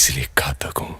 इसलिए घातक हूँ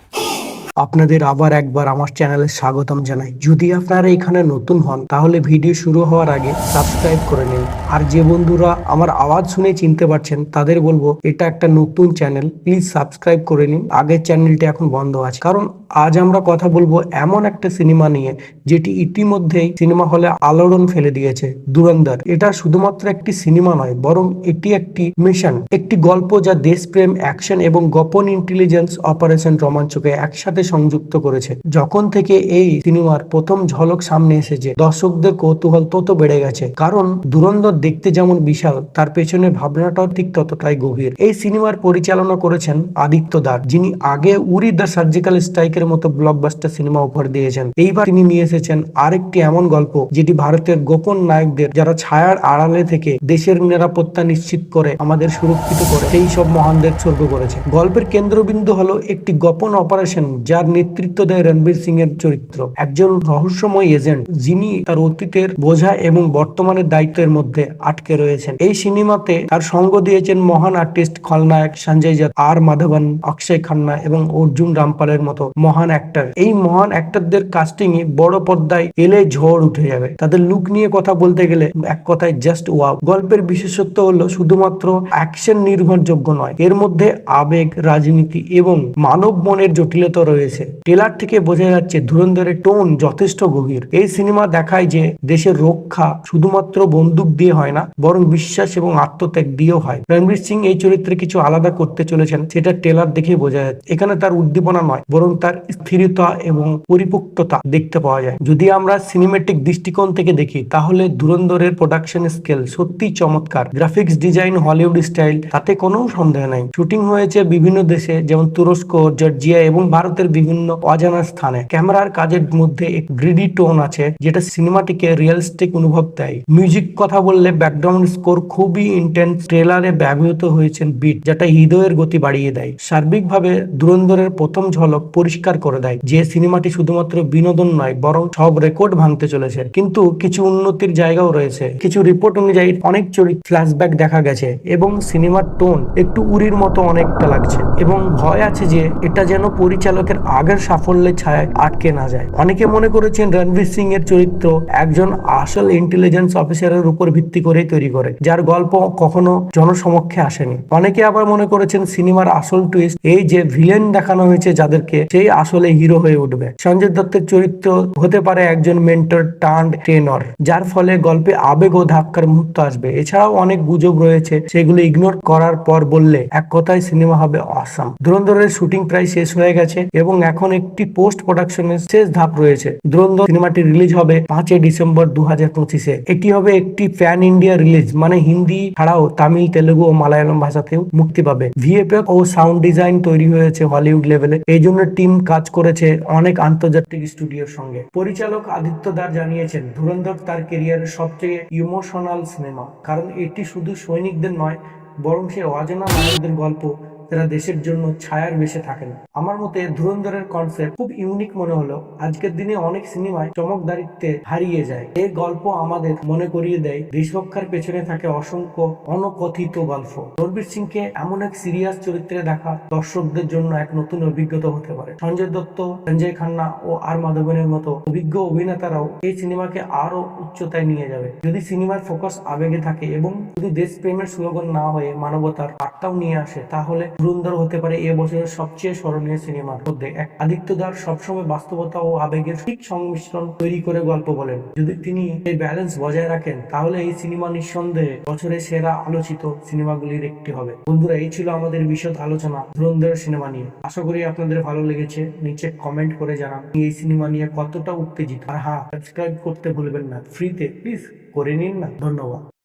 আপনাদের আবার একবার আমার চ্যানেলে স্বাগতম জানাই। যদি আপনারা এখানে নতুন হন, তাহলে ভিডিও শুরু হওয়ার আগে সাবস্ক্রাইব করে নিন। আর যে বন্ধুরা আমার আওয়াজ শুনে চিনতে পারছেন, তাদের বলব, এটা একটা নতুন চ্যানেল, প্লিজ সাবস্ক্রাইব করে নিন। আগের চ্যানেলটি এখন বন্ধ আছে। কারণ আজ আমরা কথা বলব এমন একটা সিনেমা নিয়ে, যেটি ইতিমধ্যেই সিনেমা হলে আলোড়ন ফেলে দিয়েছে দুরন্দর এটা শুধুমাত্র একটি সিনেমা নয়, বরং এটি একটি মিশন, একটি গল্প যা দেশপ্রেম, অ্যাকশন এবং গোপন ইন্টেলিজেন্স অপারেশন রোমাঞ্চকে একসাথে সংযুক্ত করেছে। যখন থেকে এই সিনেমার প্রথম ঝলক সামনে এসেছে, দর্শকদের কৌতূহল তত বেড়ে গেছে। কারণ দুরন্দর দেখতে যেমন বিশাল, তার পেছনে ভাবনাটাও ঠিক ততটাই গভীর। এই সিনেমার পরিচালনা করেছেন আদিত্য দার, যিনি আগে উরি দ্য সার্জিক্যাল স্ট্রাইকের মতো ব্লকবাস্টার সিনেমা উপহার দিয়েছেন। এইবার তিনি নিয়ে এসেছেন আরেকটি এমন গল্প, যেটি ভারতের গোপন নায়কদের যারা ছায়ার আড়ালে থেকে দেশের নিরাপত্তা নিশ্চিত করে, আমাদের সুরক্ষিত করে, সেই সব মহানদের স্বর্গ করেছে। গল্পের কেন্দ্রবিন্দু হলো একটি গোপন অপারেশন যার নেতৃত্ব দেয় রণবীর সিং এর চরিত্র। একজন রহস্যময় এজেন্ট, যিনি তার অতীতের বোঝা এবং বর্তমানের দায়িত্বের মধ্যে আটকে রয়েছেন। এই সিনেমাতে তার সঙ্গ দিয়েছেন মহান আর্টিস্ট খলনায়ক সঞ্জয় দত্ত আর মাধবন, অক্ষয় খান্না এবং অর্জুন রামপালের মতো মহান অ্যাক্টর এই মহান অ্যাক্টরদের কাস্টিং এ বড় পর্দায় এলে ঝড় উঠে যাবে। তাদের লুক নিয়ে কথা বলতে গেলে এক কথায় জাস্ট ওয়াও গল্পের বিশেষত্ব হলো শুধুমাত্র অ্যাকশন নির্ভরযোগ্য নয়, এর মধ্যে আবেগ, রাজনীতি এবং মানব মনের জটিলতা রয়েছে। ট্রেলার থেকে বোঝা যাচ্ছে ধুরন্ধরের টোন যথেষ্ট গভীর। এই সিনেমা দেখায় যে দেশের রক্ষা শুধুমাত্র বন্দুক দিয়ে হয় না, বরং বিশ্বাস এবং আত্মত্যাগ দিয়েও হয়। রণবীর সিং এই চরিত্রে কিছু আলাদা করতে চলেছেন, সেটা ট্রেলার দেখেই বোঝা যাচ্ছে। এখানে তার উদ্দীপনা নয়, বরং তার স্থিরতা এবং পরিপক্কতা দেখতে পাওয়া যায়। যদি আমরা সিনেমেটিক দৃষ্টিকোণ থেকে দেখি, তাহলে ধুরন্ধরের প্রোডাকশন স্কেল সত্যি চমৎকার। গ্রাফিক্স ডিজাইন হলিউড স্টাইল তাতে কোনো সন্দেহ নাই। শুটিং হয়েছে বিভিন্ন দেশে, যেমন তুরস্ক, জর্জিয়া এবং ভারতের বিভিন্ন অজানা স্থানে। ক্যামেরার কাজের মধ্যে এক গ্রিডি টোন আছে, যেটা সিনেমাটিকে রিয়েলিস্টিক অনুভব দেয়। মিউজিক কথা বললে ব্যাকগ্রাউন্ড স্কোর খুবই ইন্টেন্স ট্রেলারে ব্যবহৃত হয়েছেন বিট যেটা হৃদয়ের গতি বাড়িয়ে দেয়। সার্বিকভাবে ধুরন্ধরের প্রথম ঝলক পরিষ্কার করে দেয়, যে সিনেমাটি শুধুমাত্র বিনোদন নয়, বরং সব রেকর্ড ভাঙতে চলেছে। কিন্তু কিছু উন্নতির জায়গাও রয়েছে। কিছু রিপোর্ট অনুযায়ী অনেক চরিত্র ফ্ল্যাশব্যাক দেখা গেছে, এবং সিনেমার টোন একটু উরির মতো অনেকটা লাগছে। এবং ভয় আছে যে এটা যেন পরিচালকের আগের সাফল্যের ছায়ায় আটকে না যায়। অনেকে মনে করেছেন রণবীর সিং এর চরিত্র একজন আসল ইন্টেলিজেন্স অফিসারের উপর ভিত্তি করেই তৈরি করে, যার গল্প কখনো জনসমক্ষে আসেনি। অনেকে আবার মনে করেছেন সিনেমার আসল টুইস্ট এই যে ভিলেন দেখানো হয়েছে যাদেরকে, সেই আসলে হিরো হয়ে উঠবে। সঞ্জয় দত্তের চরিত্র হতে পারে একজন মেন্টর টার্ন ট্রেনর যার ফলে গল্পে আবেগ ও ধাক্কার মুহূর্ত আসবে। এছাড়াও অনেক গুজব রয়েছে, সেগুলো ইগনোর করার পর বললে এক কথায় সিনেমা হবে অসাম ধুরন্ধরের শুটিং প্রায় শেষ হয়ে গেছে এবং এখন একটি পোস্ট প্রোডাকশনের শেষ ধাপ রয়েছে। ধুরন্ধর সিনেমাটি রিলিজ হবে পাঁচই ডিসেম্বর দু হাজার পঁচিশে। এটি হবে একটি প্যান ইন্ডিয়া রিলিজ মানে হিন্দি ছাড়াও তামিল, তেলেগু ও মালায়ালাম ভাষাতেও মুক্তি পাবে। ভিএফএফ ও সাউন্ড ডিজাইন তৈরি হয়েছে হলিউড লেভেলে এই জন্য টিম কাজ করেছে অনেক আন্তর্জাতিক স্টুডিওর সঙ্গে। পরিচালক আদিত্য দার জানিয়েছেন, ধুরন্ধর তার কেরিয়ারের সবচেয়ে ইমোশনাল সিনেমা কারণ এটি শুধু সৈনিকদের নয়, বরং সে অজানা নায়কদের গল্প যারা দেশের জন্য ছায়ার বেশে থাকেন। আমার মতে ধুরন্ধরের কনসেপ্ট খুব ইউনিক মনে হলো। আজকের দিনে অনেক সিনেমায় চমকদারিত্বে হারিয়ে যায়। এই গল্প আমাদের মনে করিয়ে দেয় দেশরক্ষার পেছনে থাকে অসংখ্য অনকথিত গল্প। রণবীর সিংকে এমন এক সিরিয়াস চরিত্রে দেখা দর্শকদের জন্য এক নতুন অভিজ্ঞতা হতে পারে। সঞ্জয় দত্ত, সঞ্জয় খান্না ও আর মাধবনের মতো অভিজ্ঞ অভিনেতারাও এই সিনেমাকে আরও উচ্চতায় নিয়ে যাবে। যদি সিনেমার ফোকাস আবেগে থাকে এবং শুধু দেশপ্রেমের স্লোগান না হয়ে মানবতার বার্তাও নিয়ে আসে, তাহলে ধুরন্ধর হতে পারে এ বছরের সবচেয়ে স্মরণীয় সিনেমার মধ্যে এক। আদিত্য আদিত্যদার সবসময় বাস্তবতা ও আবেগের ঠিক সংমিশ্রণ তৈরি করে গল্প বলেন। যদি তিনি এই ব্যালেন্স বজায় রাখেন, তাহলে এই সিনেমা নিঃসন্দেহে বছরের সেরা আলোচিত সিনেমাগুলির একটি হবে। বন্ধুরা, এই ছিল আমাদের বিশদ আলোচনা ধুরন্ধর সিনেমা নিয়ে। আশা করি আপনাদের ভালো লেগেছে। নিচে কমেন্ট করে জানান এই সিনেমা নিয়ে কতটা উত্তেজিত। আর হ্যাঁ সাবস্ক্রাইব করতে ভুলবেন না। ফ্রিতে প্লিজ করে নিন না। ধন্যবাদ।